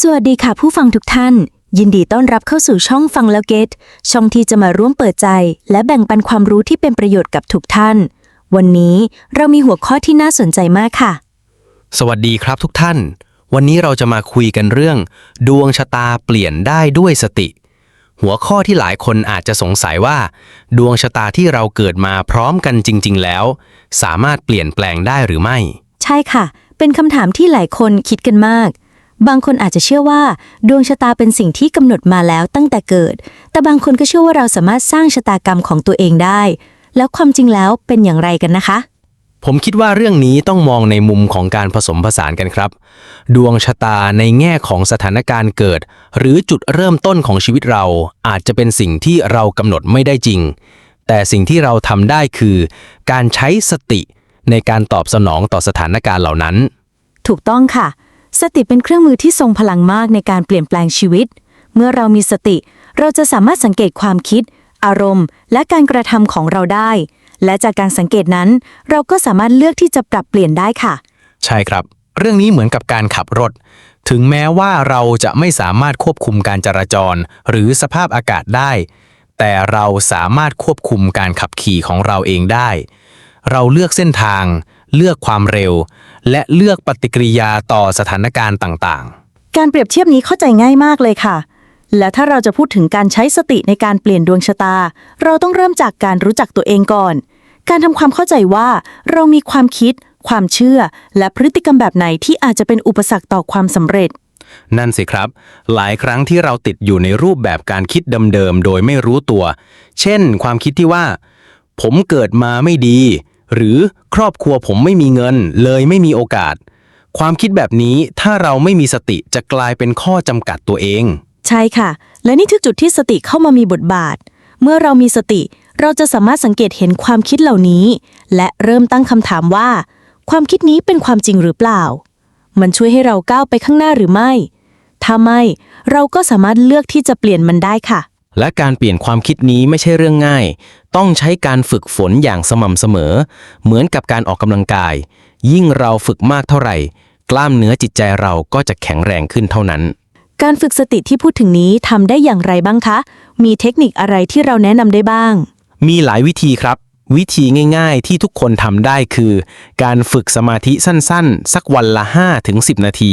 สวัสดีค่ะผู้ฟังทุกท่าน ยินดีต้อนรับเข้าสู่ช่องฟังแล้วเก็ตช่องที่จะมาร่วมเปิดใจ และแบ่งปันความรู้ที่เป็นประโยชน์กับทุกท่าน วันนี้เรามีหัวข้อที่น่าสนใจมากค่ะ สวัสดีครับทุกท่าน วันนี้เราจะมาคุยกันเรื่อง ดวงชะตาเปลี่ยนได้ด้วยสติ หัวข้อที่หลายคนอาจจะสงสัยว่า ดวงชะตาที่เราเกิดมาพร้อมกันจริง ๆ แล้ว สามารถเปลี่ยนแปลงได้หรือไม่ ใช่ค่ะ เป็นคำถามที่หลายคนคิดกันมาก บางคนอาจจะเชื่อว่า ดวงชะตาเป็นสิ่งที่กำหนดมาแล้วตั้งแต่เกิด แต่บางคนก็เชื่อว่าเราสามารถสร้างชะตากรรมของตัวเองได้ แล้วความจริงแล้วเป็นอย่างไรกันนะคะ ผมคิดว่าเรื่องนี้ต้องมองในมุมของการผสมผสานกันครับ ดวงชะตาในแง่ของสถานการณ์เกิด หรือจุดเริ่มต้นของชีวิตเราอาจจะเป็นสิ่งที่เรากำหนดไม่ได้จริง แต่สิ่งที่เราทำได้คือ การใช้สติในการตอบสนองต่อสถานการณ์เหล่านั้น ถูกต้องค่ะ สติเป็นเครื่องมือที่ทรงพลังมากในการเปลี่ยนแปลงชีวิต เมื่อเรามีสติ เราจะสามารถสังเกตความคิด อารมณ์ และการกระทำของเราได้ และจากการสังเกตนั้น เราก็สามารถเลือกที่จะปรับเปลี่ยนได้ค่ะ ใช่ครับ เรื่องนี้เหมือนกับการขับรถ ถึงแม้ว่าเราจะไม่สามารถควบคุมการจราจร หรือสภาพอากาศได้ แต่เราสามารถควบคุมการขับขี่ของเราเองได้ เราเลือกเส้นทาง เลือกความเร็ว และเลือกปฏิกิริยาต่อสถานการณ์ต่างการเปรียบเทียบนี้เข้าใจง่ายมากเลยค่ะ และถ้าเราจะพูดถึงการใช้สติในการเปลี่ยนดวงชะตา เราต้องเริ่มจากการรู้จักตัวเองก่อน การทำความเข้าใจว่า เรามีความคิด ความเชื่อ และพฤติกรรมแบบไหนที่อาจจะเป็นอุปสรรคต่อความสำเร็จ ๆ นั่นสิครับ หลายครั้งที่เราติดอยู่ในรูปแบบการคิดเดิมๆ โดยไม่รู้ตัว เช่น ความคิดที่ว่า ผมเกิดมาไม่ดี หรือครอบครัวผมไม่มีเงินเลยไม่มีโอกาส ความคิดแบบนี้ถ้าเราไม่มีสติจะกลายเป็นข้อจำกัดตัวเอง ใช่ค่ะ และนี่คือจุดที่สติเข้ามามีบทบาท เมื่อเรามีสติ เราจะสามารถสังเกตเห็นความคิดเหล่านี้ และเริ่มตั้งคำถามว่า ความคิดนี้เป็นความจริงหรือเปล่า มันช่วยให้เราก้าวไปข้างหน้าหรือไม่ ถ้าไม่ เราก็สามารถเลือกที่จะเปลี่ยนมันได้ค่ะ และการเปลี่ยนความคิดนี้ไม่ใช่เรื่องง่าย ต้องใช้การฝึกฝนอย่างสม่ำเสมอ เหมือนกับการออกกำลังกาย ยิ่งเราฝึกมากเท่าไหร่ กล้ามเนื้อจิตใจเราก็จะแข็งแรงขึ้นเท่านั้น การฝึกสติที่พูดถึงนี้ทำได้อย่างไรบ้างคะ มีเทคนิคอะไรที่เราแนะนำได้บ้าง มีหลายวิธีครับ วิธีง่ายๆ ที่ทุกคนทำได้คือ การฝึกสมาธิสั้นๆ สักวันละ 5-10 นาที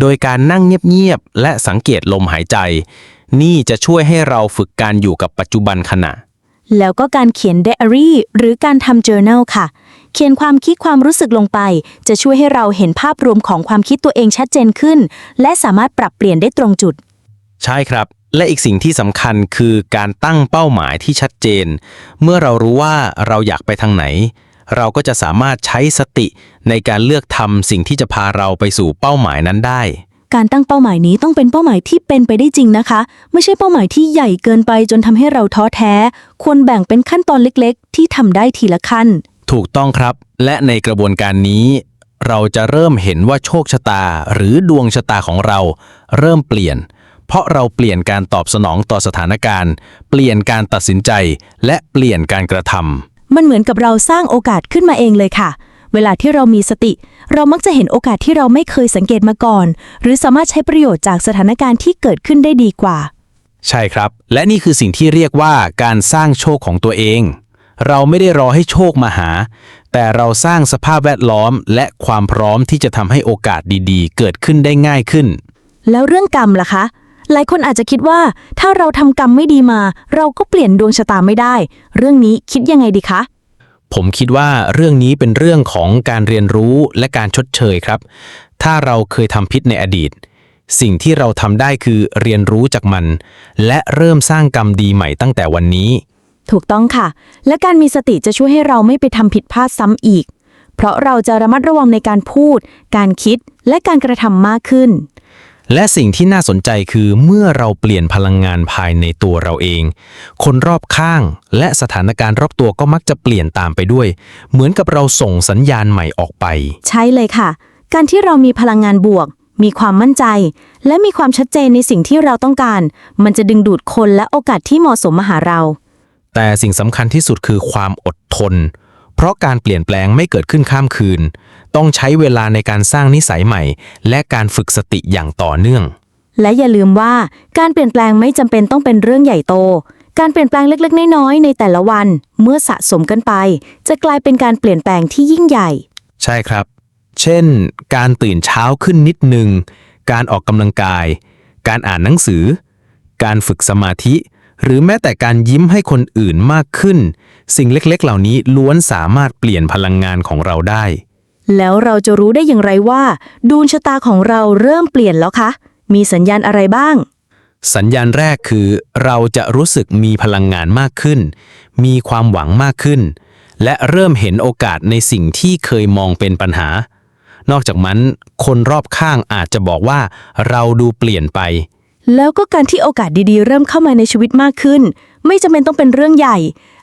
โดยการนั่งเงียบๆ และสังเกตลมหายใจ นี่จะช่วยให้เราฝึกการอยู่กับปัจจุบันขณะ แล้วก็การเขียนไดอารี่หรือการทำ journal ค่ะ เขียนความคิดความรู้สึกลงไป จะช่วยให้เราเห็นภาพรวมของความคิดตัวเองชัดเจนขึ้น และสามารถปรับเปลี่ยนได้ตรงจุด ใช่ครับ และอีกสิ่งที่สำคัญคือการตั้งเป้าหมายที่ชัดเจน เมื่อเรารู้ว่าเราอยากไปทางไหน เราก็จะสามารถใช้สติในการเลือกทำสิ่งที่จะพาเราไปสู่เป้าหมายนั้นได้ การตั้งเป้าหมายนี้ต้องเป็นเป้าหมายที่เป็นไปได้จริงนะคะ ไม่ใช่เป้าหมายที่ใหญ่เกินไปจนทำให้เราท้อแท้ ควรแบ่งเป็นขั้นตอนเล็กๆ ที่ทำได้ทีละขั้น ถูกต้องครับ และในกระบวนการนี้ เราจะเริ่มเห็นว่าโชคชะตา หรือดวงชะตาของเรา เริ่มเปลี่ยน เพราะเราเปลี่ยนการตอบสนองต่อสถานการณ์ เปลี่ยนการตัดสินใจ และเปลี่ยนการกระทำมันเหมือนกับเราสร้างโอกาสขึ้นมาเองเลยค่ะ เวลาที่เรามีสติ เรามักจะเห็นโอกาสที่เราไม่เคยสังเกตมาก่อน หรือสามารถใช้ประโยชน์จากสถานการณ์ที่เกิดขึ้นได้ดีกว่า ใช่ครับ และนี่คือสิ่งที่เรียกว่าการสร้างโชคของตัวเอง เราไม่ได้รอให้โชคมาหา แต่เราสร้างสภาพแวดล้อม และความพร้อมที่จะทำให้โอกาสดีๆ เกิดขึ้นได้ง่ายขึ้น แล้วเรื่องกรรมล่ะคะ หลายคนอาจจะคิดว่า ถ้าเราทำกรรมไม่ดีมา เราก็เปลี่ยนดวงชะตาไม่ได้ เรื่องนี้คิดยังไงดีคะ ผมคิดว่าเรื่องนี้เป็นเรื่องของการเรียนรู้และการชดเชยครับ ถ้าเราเคยทำพิษในอดีต สิ่งที่เราทำได้คือเรียนรู้จากมัน และเริ่มสร้างกรรมดีใหม่ตั้งแต่วันนี้ ถูกต้องค่ะ และการมีสติจะช่วยให้เราไม่ไปทำผิดพลาดซ้ำอีก เพราะเราจะระมัดระวังในการพูด การคิด และการกระทำมากขึ้น และสิ่งที่น่าสนใจคือเมื่อเราเปลี่ยนพลังงานภายในตัวเราเอง คนรอบข้างและสถานการณ์รอบตัวก็มักจะเปลี่ยนตามไปด้วย เหมือนกับเราส่งสัญญาณใหม่ออกไป ใช่เลยค่ะ การที่เรามีพลังงานบวก มีความมั่นใจ และมีความชัดเจนในสิ่งที่เราต้องการ มันจะดึงดูดคนและโอกาสที่เหมาะสมมาหาเรา แต่สิ่งสำคัญที่สุดคือความอดทน เพราะการเปลี่ยนแปลงไม่เกิดขึ้นข้ามคืน ต้องใช้เวลาในการสร้างนิสัยใหม่ และการฝึกสติอย่างต่อเนื่อง และอย่าลืมว่าการเปลี่ยนแปลงไม่จำเป็นต้องเป็นเรื่องใหญ่โต การเปลี่ยนแปลงเล็กๆ น้อยๆในแต่ละวัน เมื่อสะสมกันไป จะกลายเป็นการเปลี่ยนแปลงที่ยิ่งใหญ่ ใช่ครับ เช่น การตื่นเช้าขึ้นนิดหนึ่งการออกกำลังกาย การอ่านหนังสือ การฝึกสมาธิ หรือแม้แต่การยิ้มให้คนอื่นมากขึ้น สิ่งเล็กๆ เหล่านี้ล้วนสามารถเปลี่ยนพลังงานของเราได้ แล้วเราจะรู้ได้อย่างไรว่าดวงชะตาของเราเริ่มเปลี่ยนแล้วคะ มีสัญญาณอะไรบ้าง สัญญาณแรกคือ เราจะรู้สึกมีพลังงานมากขึ้น มีความหวังมากขึ้น และเริ่มเห็นโอกาสในสิ่งที่เคยมองเป็นปัญหา นอกจากนั้นคนรอบข้างอาจจะบอกว่า เราดูเปลี่ยนไป แล้วก็การที่โอกาสดีๆ เริ่มเข้ามาในชีวิตมากขึ้น ไม่จำเป็นต้องเป็นเรื่องใหญ่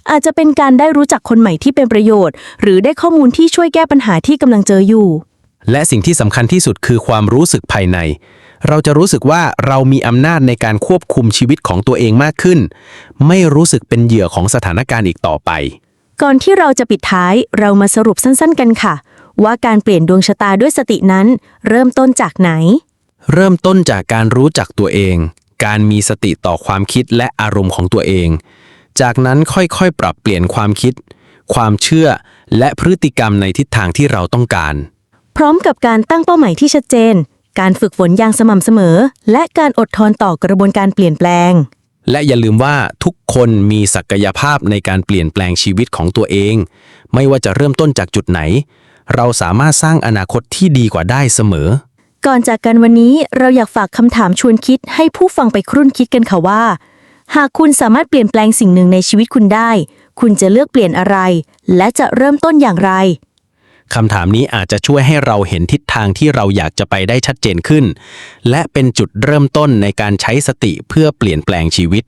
อาจจะเป็นการได้รู้จักคนใหม่ที่เป็นประโยชน์ หรือได้ข้อมูลที่ช่วยแก้ปัญหาที่กำลังเจออยู่ และสิ่งที่สำคัญที่สุดคือความรู้สึกภายใน เราจะรู้สึกว่าเรามีอำนาจในการควบคุมชีวิตของตัวเองมากขึ้น ไม่รู้สึกเป็นเหยื่อของสถานการณ์อีกต่อไป ก่อนที่เราจะปิดท้ายเรามาสรุปสั้นๆ กันค่ะ ว่าการเปลี่ยนดวงชะตาด้วยสตินั้น เริ่มต้นจากไหน เริ่มต้นจากการรู้จักตัวเอง การมีสติต่อความคิดและอารมณ์ของตัวเอง จากนั้นค่อยๆ ปรับเปลี่ยนความคิด ความเชื่อ และพฤติกรรมในทิศทางที่เราต้องการ พร้อมกับการตั้งเป้าหมายที่ชัดเจน การฝึกฝนอย่างสม่ำเสมอ และการอดทนต่อกระบวนการเปลี่ยนแปลง และอย่าลืมว่าทุกคนมีศักยภาพในการเปลี่ยนแปลงชีวิตของตัวเอง ไม่ว่าจะเริ่มต้นจากจุดไหน เราสามารถสร้างอนาคตที่ดีกว่าได้เสมอ ก่อนจากกันวันนี้เราอยากฝากคำถามชวนคิดให้ผู้ฟังไปครุ่นคิดกันค่ะว่า หากคุณสามารถเปลี่ยนแปลงสิ่งหนึ่งในชีวิตคุณได้ คุณจะเลือกเปลี่ยนอะไร และจะเริ่มต้นอย่างไร คำถามนี้อาจจะช่วยให้เราเห็นทิศทางที่เราอยากจะไปได้ชัดเจนขึ้น และเป็นจุดเริ่มต้นในการใช้สติเพื่อเปลี่ยนแปลงชีวิต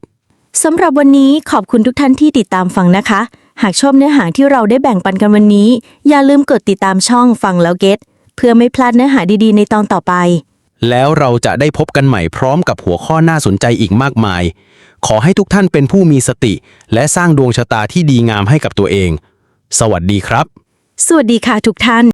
สำหรับวันนี้ขอบคุณทุกท่านที่ติดตามฟังนะคะ หากชอบเนื้อหาที่เราได้แบ่งปันกันวันนี้ อย่าลืมกดติดตามช่องฟังแล้วเก็ต เพื่อไม่พลาดเนื้อหาดีๆ ในตอนต่อไป แล้วเราจะได้พบกันใหม่พร้อมกับหัวข้อน่าสนใจอีกมากมาย ขอให้ทุกท่านเป็นผู้มีสติ และสร้างดวงชะตาที่ดีงามให้กับตัวเอง สวัสดีครับ สวัสดีค่ะทุกท่าน